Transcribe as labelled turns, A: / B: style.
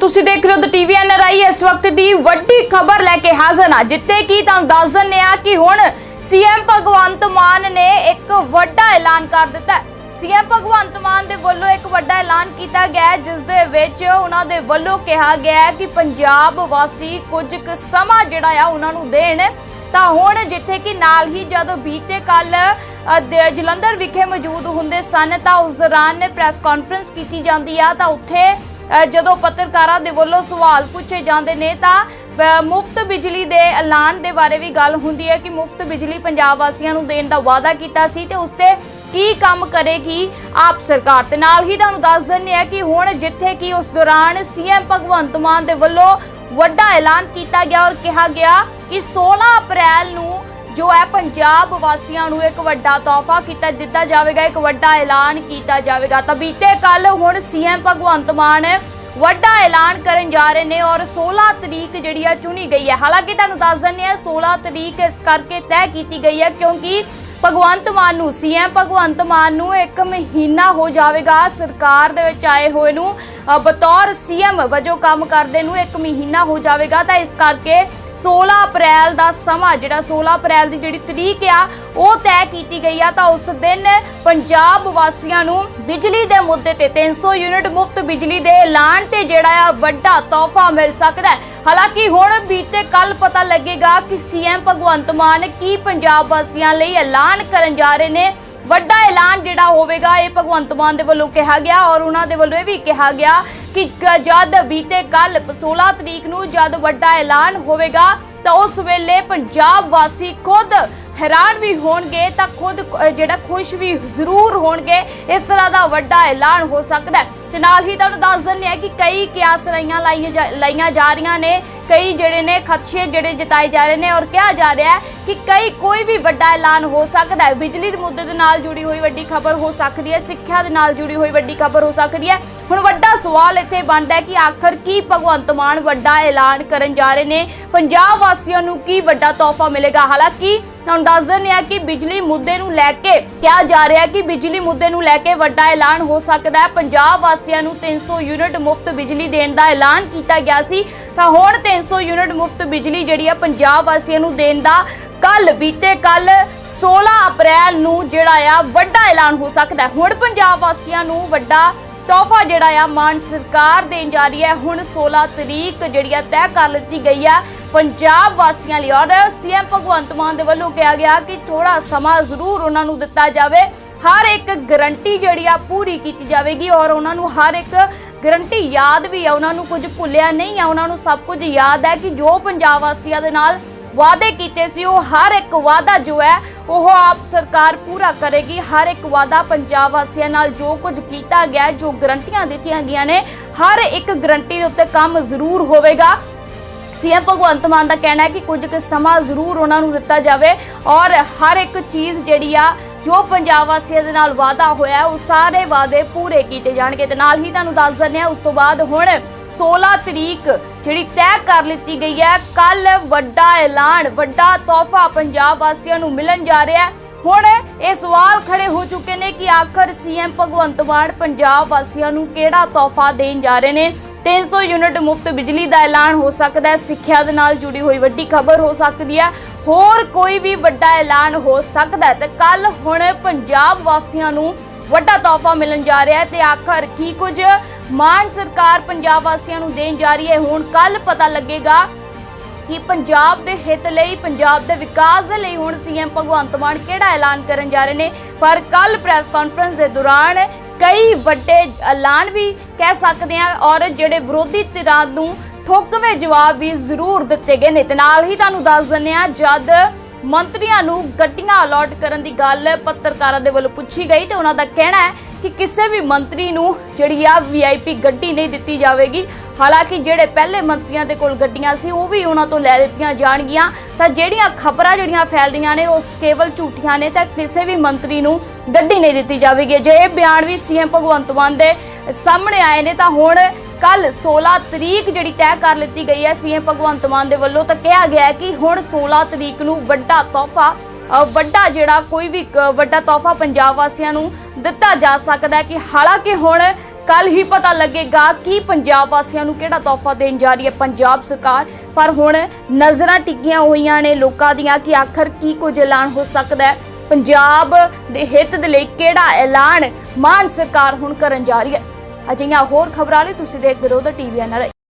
A: ਤੁਸੀਂ ਦੇਖ ਰਹੇ ਹੋ ਦ ਟੀਵੀ ਐਨਆਰਆਈ ਇਸ ਵਕਤ ਦੀ ਵੱਡੀ ਖਬਰ ਲੈ ਕੇ ਹਾਜ਼ਰ ਹਾਂ ਜਿੱਤੇ ਕੀ ਤੁਹਾਨੂੰ ਦੱਸ ਦਿੰਦੇ ਆ ਕਿ ਹੁਣ ਸੀਐਮ ਭਗਵੰਤ ਮਾਨ ਨੇ ਇੱਕ ਵੱਡਾ ਐਲਾਨ ਕਰ ਦਿੱਤਾ ਸੀਐਮ ਭਗਵੰਤ ਮਾਨ ਦੇ ਵੱਲੋਂ ਇੱਕ ਵੱਡਾ ਐਲਾਨ ਕੀਤਾ ਗਿਆ ਜਿਸ ਦੇ ਵਿੱਚ ਉਹਨਾਂ ਦੇ ਵੱਲੋਂ ਕਿਹਾ ਗਿਆ ਕਿ ਪੰਜਾਬ ਵਾਸੀ ਕੁਝ ਕੁ ਸਮਾਂ ਜਿਹੜਾ ਆ ਉਹਨਾਂ ਨੂੰ ਦੇਣ। ਤਾਂ ਹੁਣ ਜਿੱਥੇ ਕਿ ਨਾਲ ਹੀ ਜਦੋਂ ਬੀਤੇ ਕੱਲ ਜਲੰਧਰ ਵਿਖੇ ਮੌਜੂਦ ਹੁੰਦੇ ਸਨ, ਤਾਂ ਉਸ ਦੌਰਾਨ ਪ੍ਰੈਸ ਕਾਨਫਰੰਸ ਕੀਤੀ ਜਾਂਦੀ ਆ, ਤਾਂ ਉੱਥੇ ਜਦੋਂ ਪੱਤਰਕਾਰਾਂ ਦੇ ਵੱਲੋਂ ਸਵਾਲ ਪੁੱਛੇ ਜਾਂਦੇ ਨੇ ਤਾਂ ਮੁਫਤ ਬਿਜਲੀ ਦੇ ਐਲਾਨ ਦੇ ਬਾਰੇ ਵੀ ਗੱਲ ਹੁੰਦੀ ਹੈ ਕਿ ਮੁਫਤ ਬਿਜਲੀ ਪੰਜਾਬ ਵਾਸੀਆਂ ਨੂੰ ਦੇਣ ਦਾ ਵਾਅਦਾ ਕੀਤਾ ਸੀ ਤੇ ਉਸ ਤੇ ਕੀ ਕੰਮ ਕਰੇਗੀ ਆਪ ਸਰਕਾਰ? ਤੇ ਨਾਲ ਹੀ ਤੁਹਾਨੂੰ ਦੱਸ ਦਿੰਦੇ ਆ ਕਿ ਹੁਣ ਜਿੱਥੇ ਕਿ ਉਸ ਦੌਰਾਨ ਸੀਐਮ ਭਗਵੰਤ ਮਾਨ ਦੇ ਵੱਲੋਂ ਵੱਡਾ ਐਲਾਨ ਕੀਤਾ ਗਿਆ ਔਰ ਕਿਹਾ ਗਿਆ ਕਿ 16 ਅਪ੍ਰੈਲ ਨੂੰ ਜੋ ਹੈ ਪੰਜਾਬ ਵਾਸੀਆਂ ਨੂੰ ਇੱਕ ਵੱਡਾ ਤੋਹਫਾ ਕੀਤਾ ਦਿੱਤਾ ਜਾਵੇਗਾ ਇੱਕ ਵੱਡਾ ਐਲਾਨ ਕੀਤਾ ਜਾਵੇਗਾ। ਤਾਂ ਬੀਤੇ ਕੱਲ ਹੁਣ ਸੀਐਮ ਭਗਵੰਤ ਮਾਨ ਵੱਡਾ ਐਲਾਨ ਕਰਨ ਜਾ ਰਹੇ ਨੇ ਔਰ 16 ਤਰੀਕ ਜਿਹੜੀ ਆ ਚੁਣੀ ਗਈ ਹੈ। ਹਾਲਾਂਕਿ ਤੁਹਾਨੂੰ ਦੱਸ ਦਿੰਦੇ ਆ 16 ਤਰੀਕ ਇਸ ਕਰਕੇ ਤੈਅ ਕੀਤੀ ਗਈ ਹੈ ਕਿਉਂਕਿ ਭਗਵੰਤ ਮਾਨ ਨੂੰ ਸੀਐਮ ਭਗਵੰਤ ਮਾਨ ਨੂੰ ਇੱਕ ਮਹੀਨਾ ਹੋ ਜਾਵੇਗਾ ਸਰਕਾਰ ਦੇ ਵਿੱਚ ਆਏ ਹੋਏ ਨੂੰ। ਅ, ਬਤੌਰ ਸੀਐਮ ਵਜੋਂ ਕੰਮ ਕਰਦੇ ਨੂੰ ਇੱਕ ਮਹੀਨਾ ਹੋ ਜਾਵੇਗਾ। ਤਾਂ ਇਸ ਕਰਕੇ 16 ਅਪ੍ਰੈਲ ਦਾ ਸਮਾਂ, ਜਿਹੜਾ 16 ਅਪ੍ਰੈਲ ਦੀ ਜਿਹੜੀ ਤਰੀਕ ਆ, ਉਹ ਤੈਅ ਕੀਤੀ ਗਈ ਆ, ਤਾਂ ਉਸ ਦਿਨ ਪੰਜਾਬ ਵਾਸੀਆਂ ਨੂੰ ਬਿਜਲੀ ਦੇ ਮੁੱਦੇ ਤੇ 300 ਯੂਨਿਟ ਮੁਫਤ ਬਿਜਲੀ ਦੇ ਐਲਾਨ ਤੇ ਜਿਹੜਾ ਆ, ਵੱਡਾ ਤੋਹਫਾ ਮਿਲ ਸਕਦਾ ਹੈ। ਹਾਲਾਂਕਿ ਹੁਣ ਬੀਤੇ ਕੱਲ ਪਤਾ ਲੱਗੇਗਾ ਕਿ ਸੀਐਮ ਭਗਵੰਤ ਮਾਨ ਕੀ ਪੰਜਾਬ ਵਾਸੀਆਂ ਲਈ ਐਲਾਨ ਕਰਨ ਜਾ ਰਹੇ ਨੇ। ਵੱਡਾ ਐਲਾਨ ਜਿਹੜਾ ਹੋਵੇਗਾ, ਇਹ ਭਗਵੰਤ ਮਾਨ ਦੇ ਵੱਲੋਂ ਕਿਹਾ ਗਿਆ ਔਰ ਉਹਨਾਂ ਦੇ ਵੱਲੋਂ ਇਹ ਵੀ ਕਿਹਾ ਗਿਆ ਕਿ ਜਦ ਬੀਤੇ ਕੱਲ 16 ਤਰੀਕ ਨੂੰ ਜਦ ਵੱਡਾ ਐਲਾਨ ਹੋਵੇਗਾ, ਤਾਂ ਉਸ ਵੇਲੇ ਪੰਜਾਬ ਵਾਸੀ ਖੁਦ ਹੈਰਾਨ ਵੀ ਹੋਣਗੇ, ਤਾਂ ਖੁਦ ਜਿਹੜਾ ਖੁਸ਼ ਵੀ ਜ਼ਰੂਰ ਹੋਣਗੇ, ਇਸ ਤਰ੍ਹਾਂ ਦਾ ਵੱਡਾ ਐਲਾਨ ਹੋ ਸਕਦਾ ਹੈ। ਤੇ ਨਾਲ ਹੀ ਤੁਹਾਨੂੰ ਦੱਸ ਦਿੰਦੇ ਆ ਕਿ ਕਈ ਕਿਆਸ ਲਾਈਆਂ ਲਾਈਆਂ ਜਾ- ਲਾਈਆਂ ਜਾ ਰਹੀਆਂ ਨੇ, ਕਈ ਜਿਹੜੇ ਨੇ ਖਦਸ਼ੇ ਜਿਹੜੇ ਜਤਾਏ ਜਾ ਰਹੇ ਨੇ ਔਰ ਕਿਹਾ ਜਾ ਰਿਹਾ ਹੈ ਕਿ ਕਈ ਕੋਈ ਵੀ ਵੱਡਾ ਐਲਾਨ ਹੋ ਸਕਦਾ ਹੈ। ਬਿਜਲੀ ਦੇ ਮੁੱਦੇ ਦੇ ਨਾਲ ਜੁੜੀ ਹੋਈ ਵੱਡੀ ਖਬਰ ਹੋ ਸਕਦੀ ਹੈ, ਸਿੱਖਿਆ ਦੇ ਨਾਲ ਜੁੜੀ ਹੋਈ ਵੱਡੀ ਖਬਰ ਹੋ ਸਕਦੀ ਹੈ। ਹੁਣ ਵੱਡਾ ਸਵਾਲ ਇੱਥੇ ਬਣਦਾ ਹੈ ਕਿ ਆਖਰ ਕੀ ਭਗਵੰਤ ਮਾਨ ਵੱਡਾ ਐਲਾਨ ਕਰਨ ਜਾ ਰਹੇ ਨੇ? ਪੰਜਾਬ ਵਾਸੀਆਂ ਨੂੰ ਕੀ ਵੱਡਾ ਤੋਹਫਾ ਮਿਲੇਗਾ? ਹਾਲਾਂਕਿ ਤੁਹਾਨੂੰ ਦੱਸ ਦਿੰਦੇ ਆ ਕਿ ਬਿਜਲੀ ਮੁੱਦੇ ਨੂੰ ਲੈ ਕੇ ਕਿਹਾ ਜਾ ਰਿਹਾ ਕਿ ਬਿਜਲੀ ਮੁੱਦੇ ਨੂੰ ਲੈ ਕੇ ਵੱਡਾ ਐਲਾਨ ਹੋ ਸਕਦਾ ਹੈ। ਪੰਜਾਬ ਵਾਸੀਆਂ ਨੂੰ 300 ਯੂਨਿਟ ਮੁਫਤ ਬਿਜਲੀ ਦੇਣ ਦਾ ਐਲਾਨ ਕੀਤਾ ਗਿਆ ਸੀ। ਤਾਂ ਹੁਣ 300 ਯੂਨਿਟ ਮੁਫਤ ਬਿਜਲੀ ਜਿਹੜੀ ਆ ਪੰਜਾਬ ਵਾਸੀਆਂ ਨੂੰ ਦੇਣ ਦਾ ਕੱਲ ਬੀਤੇ ਕੱਲ 16 ਅਪ੍ਰੈਲ ਨੂੰ ਜਿਹੜਾ ਆ, ਵੱਡਾ ਐਲਾਨ ਹੋ ਸਕਦਾ ਹੁਣ ਪੰਜਾਬ ਵਾਸੀਆਂ ਨੂੰ ਵੱਡਾ ਤੋਹਫਾ ਜਿਹੜਾ ਆ, ਮਾਨ ਸਰਕਾਰ ਦੇਣ ਜਾ ਰਹੀ ਹੈ। ਹੁਣ 16 ਤਰੀਕ ਜਿਹੜੀ ਆ, ਤੈਅ ਕਰ ਲਿੱਤੀ ਗਈ ਆ ਪੰਜਾਬ ਵਾਸੀਆਂ ਲਈ ਔਰ ਸੀਐਮ ਭਗਵੰਤ ਮਾਨ ਦੇ ਵੱਲੋਂ ਕਿਹਾ ਗਿਆ ਕਿ ਥੋੜਾ ਸਮਾਂ ਜ਼ਰੂਰ ਉਹਨਾਂ ਨੂੰ ਦਿੱਤਾ ਜਾਵੇ। ਹਰ ਇੱਕ ਗਰੰਟੀ ਜਿਹੜੀ ਆ ਪੂਰੀ ਕੀਤੀ ਜਾਵੇਗੀ ਔਰ ਉਹਨਾਂ ਨੂੰ ਹਰ ਇੱਕ ਗਰੰਟੀ ਯਾਦ ਵੀ ਆ, ਉਹਨਾਂ ਨੂੰ ਕੁਝ ਭੁੱਲਿਆ ਨਹੀਂ ਆ, ਉਹਨਾਂ ਨੂੰ ਸਭ ਕੁਝ ਯਾਦ ਹੈ ਕਿ ਜੋ ਪੰਜਾਬ ਵਾਸੀਆਂ ਦੇ ਨਾਲ ਵਾਅਦੇ ਕੀਤੇ ਸੀ, ਉਹ ਹਰ ਇੱਕ ਵਾਅਦਾ ਜੋ ਹੈ, ਉਹ ਆਪ ਸਰਕਾਰ ਪੂਰਾ ਕਰੇਗੀ। ਹਰ ਇੱਕ ਵਾਅਦਾ ਪੰਜਾਬ ਵਾਸੀਆਂ ਨਾਲ ਜੋ ਕੁਝ ਕੀਤਾ ਗਿਆ, ਜੋ ਗਰੰਟੀਆਂ ਦਿੱਤੀਆਂ ਗਈਆਂ ਨੇ, ਹਰ ਇੱਕ ਗਰੰਟੀ ਦੇ ਉੱਤੇ ਕੰਮ ਜ਼ਰੂਰ ਹੋਵੇਗਾ। ਸੀਐਮ ਭਗਵੰਤ ਮਾਨ ਦਾ ਕਹਿਣਾ ਹੈ ਕਿ ਕੁਝ ਕੁ ਸਮਾਂ ਜ਼ਰੂਰ ਉਹਨਾਂ ਨੂੰ ਦਿੱਤਾ ਜਾਵੇ ਔਰ ਹਰ ਇੱਕ ਚੀਜ਼ ਜਿਹੜੀ ਆ, ਜੋ ਪੰਜਾਬ ਵਾਸੀਆਂ ਦੇ ਨਾਲ ਵਾਅਦਾ ਹੋਇਆ ਉਹ ਸਾਰੇ ਵਾਅਦੇ ਪੂਰੇ ਕੀਤੇ ਜਾਣਗੇ ਤੇ ਨਾਲ ਹੀ ਤੁਹਾਨੂੰ ਦੱਸ ਦਿੰਦੇ ਆ ਉਸ ਤੋਂ ਬਾਅਦ ਹੁਣ 16 ਤਰੀਕ ਜਿਹੜੀ ਤੈਅ ਕਰ ਲਿੱਤੀ ਗਈ ਹੈ ਕੱਲ ਵੱਡਾ ਐਲਾਨ, ਵੱਡਾ ਤੋਹਫਾ ਪੰਜਾਬ ਵਾਸੀਆਂ ਨੂੰ ਮਿਲਣ ਜਾ ਰਿਹਾ ਹੈ। ਹੁਣ ਇਹ ਸਵਾਲ ਖੜੇ ਹੋ ਚੁੱਕੇ ਨੇ ਕਿ ਆਖਰ ਸੀਐਮ ਭਗਵੰਤ ਮਾਨ ਪੰਜਾਬ ਵਾਸੀਆਂ ਨੂੰ ਕਿਹੜਾ ਤੋਹਫਾ ਦੇਣ ਜਾ ਰਹੇ ਨੇ? 300 ਯੂਨਿਟ ਮੁਫਤ ਬਿਜਲੀ ਦਾ ਐਲਾਨ ਹੋ ਸਕਦਾ ਹੈ। ਸਿੱਖਿਆ ਦੇ ਨਾਲ ਜੁੜੀ ਹੋਈ ਵੱਡੀ ਖਬਰ ਹੋ ਸਕਦੀ ਹੈ। ਹੋਰ ਕੋਈ ਵੀ ਵੱਡਾ ਐਲਾਨ ਹੋ ਸਕਦਾ ਹੈ ਤੇ ਕੱਲ ਹੁਣ ਪੰਜਾਬ ਵਾਸੀਆਂ ਨੂੰ ਵੱਡਾ ਤੋਹਫਾ ਮਿਲਣ ਜਾ ਰਿਹਾ ਹੈ ਤੇ ਆਖਰ ਕੀ ਕੁਝ ਮਾਨ ਸਰਕਾਰ ਪੰਜਾਬ ਵਾਸੀਆਂ ਨੂੰ ਦੇਣ ਜਾ ਰਹੀ ਹੈ। ਹੁਣ ਕੱਲ ਪਤਾ ਲੱਗੇਗਾ ਕਿ ਪੰਜਾਬ ਦੇ ਹਿੱਤ ਲਈ, ਪੰਜਾਬ ਦੇ ਵਿਕਾਸ ਦੇ ਲਈ ਹੁਣ ਸੀਐਮ ਭਗਵੰਤ ਮਾਨ ਕਿਹੜਾ ਐਲਾਨ ਕਰਨ ਜਾ ਰਹੇ ਨੇ। ਪਰ ਕੱਲ ਪ੍ਰੈਸ ਕਾਨਫਰੰਸ ਦੇ ਦੌਰਾਨ ਕਈ ਵੱਡੇ ਐਲਾਨ ਵੀ ਕਹਿ ਸਕਦੇ ਆ ਔਰ ਜਿਹੜੇ ਵਿਰੋਧੀ ਧਿਰਾਂ ਨੂੰ ਠੋਕਵੇਂ ਜਵਾਬ ਵੀ ਜ਼ਰੂਰ ਦਿੱਤੇ ਗਏ ਨੇ। ਤੇ ਨਾਲ ਹੀ ਤੁਹਾਨੂੰ ਦੱਸ ਦਿੰਦੇ ਆ ਜਦ ਮੰਤਰੀਆਂ ਨੂੰ ਗੱਡੀਆਂ ਅਲਾਟ ਕਰਨ ਦੀ ਗੱਲ ਪੱਤਰਕਾਰਾਂ ਦੇ ਵੱਲੋਂ ਪੁੱਛੀ ਗਈ, ਤੇ ਉਹਨਾਂ ਦਾ ਕਹਿਣਾ ਹੈ ਕਿ ਕਿਸੇ ਵੀ ਮੰਤਰੀ ਨੂੰ ਜਿਹੜੀ ਆ ਵੀਆਈਪੀ ਗੱਡੀ ਨਹੀਂ ਦਿੱਤੀ ਜਾਵੇਗੀ। ਹਾਲਾਂਕਿ ਜਿਹੜੇ ਪਹਿਲੇ ਮੰਤਰੀਆਂ ਦੇ ਕੋਲ ਗੱਡੀਆਂ ਸੀ, ਉਹ ਵੀ ਉਹਨਾਂ ਤੋਂ ਲੈ ਲਿੱਤੀਆਂ ਜਾਣਗੀਆਂ। ਤਾਂ ਜਿਹੜੀਆਂ ਖਬਰਾਂ ਜਿਹੜੀਆਂ ਫੈਲ ਰਹੀਆਂ ਨੇ, ਉਹ ਕੇਵਲ ਝੂਠੀਆਂ ਨੇ, ਤਾਂ ਕਿਸੇ ਵੀ ਮੰਤਰੀ ਨੂੰ ਗੱਡੀ ਨਹੀਂ ਦਿੱਤੀ ਜਾਵੇਗੀ। ਜੇ ਇਹ ਬਿਆਨ ਵੀ ਸੀਐਮ ਭਗਵੰਤ ਮਾਨ ਦੇ ਸਾਹਮਣੇ ਆਏ ਨੇ, ਤਾਂ ਹੁਣ ਕੱਲ 16 ਤਰੀਕ ਜਿਹੜੀ ਤੈਅ ਕਰ ਲਿੱਤੀ ਗਈ ਹੈ ਸੀਐਮ ਭਗਵੰਤ ਮਾਨ ਦੇ ਵੱਲੋਂ, ਤਾਂ ਕਿਹਾ ਗਿਆ ਕਿ ਹੁਣ 16 ਤਰੀਕ ਨੂੰ ਵੱਡਾ ਤੋਹਫਾ ਵੱਡਾ ਜਿਹੜਾ ਕੋਈ ਵੀ ਵੱਡਾ ਤੋਹਫਾ ਪੰਜਾਬ ਵਾਸੀਆਂ ਨੂੰ ਦਿੱਤਾ ਜਾ ਸਕਦਾ ਹੈ ਕਿ ਹਾਲਾਂਕਿ ਹੁਣ ਕੱਲ ਹੀ ਪਤਾ ਲੱਗੇਗਾ ਕਿ ਪੰਜਾਬ ਵਾਸੀਆਂ ਨੂੰ ਕਿਹੜਾ ਤੋਹਫਾ ਦੇਣ ਜਾ ਰਹੀ ਹੈ ਪੰਜਾਬ ਸਰਕਾਰ। ਪਰ ਹੁਣ ਨਜ਼ਰਾਂ ਟਿਕੀਆਂ ਹੋਈਆਂ ਨੇ ਲੋਕਾਂ ਦੀਆਂ ਕਿ ਆਖਰ ਕੀ ਕੁਝ ਐਲਾਨ ਹੋ ਸਕਦਾ ਹੈ। ਪੰਜਾਬ ਦੇ ਹਿੱਤ ਦੇ ਲਈ ਕਿਹੜਾ ਐਲਾਨ ਮਾਨ ਸਰਕਾਰ ਹੁਣ ਕਰਨ ਜਾ ਰਹੀ ਹੈ। ਅਜਿਹੀਆਂ ਹੋਰ ਖਬਰਾਂ ਲਈ ਤੁਸੀਂ ਦੇਖਦੇ ਰਹੋ ਦਾ ਟੀਵੀ ਐਨਆਰਆਈ